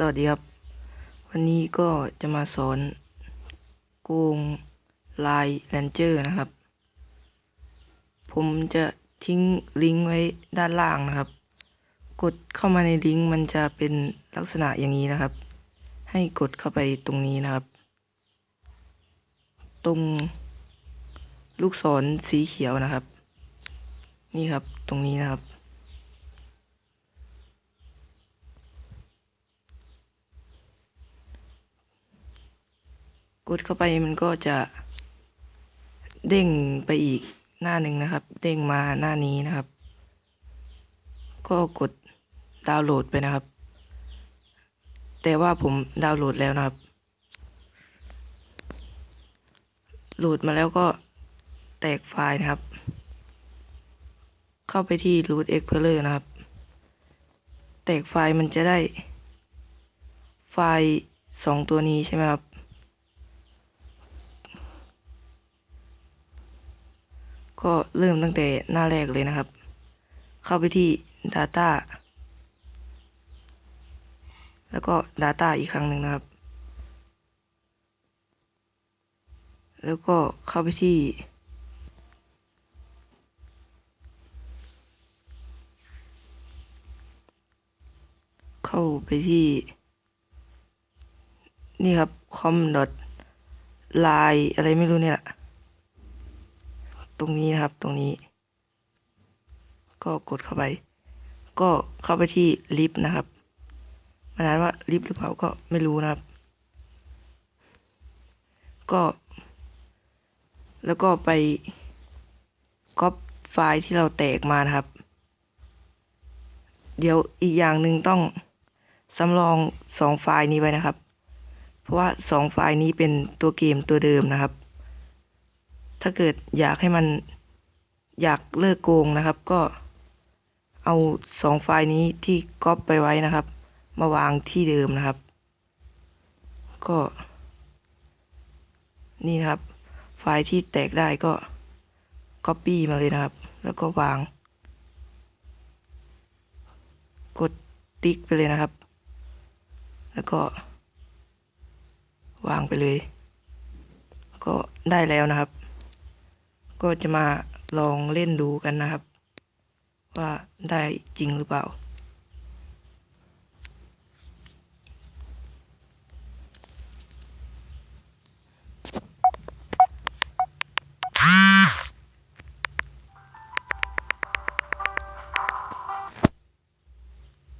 สวัสดีครับ วันนี้ก็จะมาสอนโกงลายแรนเจอร์นะครับ ผมจะทิ้งลิงก์ไว้ด้านล่างนะครับ กดเข้ามาในลิงก์มันจะเป็นลักษณะอย่างนี้นะครับ ให้กดเข้าไปตรงนี้นะครับ ตรงลูกศรสีเขียวนะครับ นี่ครับตรงนี้นะครับ กดเข้าไปมันก็จะเด้งไปอีกหน้าหนึ่งนะครับ เด้งมาหน้านี้นะครับ ก็กดดาวน์โหลดไปนะครับ แต่ว่าผมดาวน์โหลดแล้วนะครับ โหลดมาแล้วก็แตกไฟล์นะครับ เข้าไปที่ root explorer นะครับ แตกไฟล์มันจะได้ไฟล์สองตัวนี้ใช่ไหมครับ ก็เริ่มตั้งแต่หน้าแรกเลยนะครับ เข้าไปที่ Data แล้วก็ Data อีกครั้งหนึ่งนะครับ แล้วก็เข้าไปที่ เข้าไปที่ นี่ครับ com. line อะไรไม่รู้เนี่ยแหละ ตรงนี้นะครับ ตรงนี้ ก็กดเข้าไป ก็เข้าไปที่ลิฟต์นะครับมันอ่านว่าลิฟต์หรือเปล่าก็ไม่รู้นะครับ ก็ แล้วก็ไปก๊อปไฟล์ที่เราแตกมานะครับ เดี๋ยวอีกอย่างหนึ่งต้องสำรองสองไฟล์นี้ไว้นะครับ เพราะว่าสองไฟล์นี้เป็นตัวเกมตัวเดิมนะครับ ถ้าเกิดอยากให้มันอยากเลิกโกงนะครับ ก็เอาสองไฟล์นี้ที่ก๊อปไปไว้นะครับ มาวางที่เดิมนะครับ ก็ นี่นะครับ ไฟล์ที่แตกได้ก็ Copy มาเลยนะครับ แล้วก็วาง กดติ๊กไปเลยนะครับ แล้วก็ วางไปเลย ก็ได้แล้วนะครับ ก็จะมาลองเล่นดูกันนะครับ ว่าได้จริงหรือเปล่า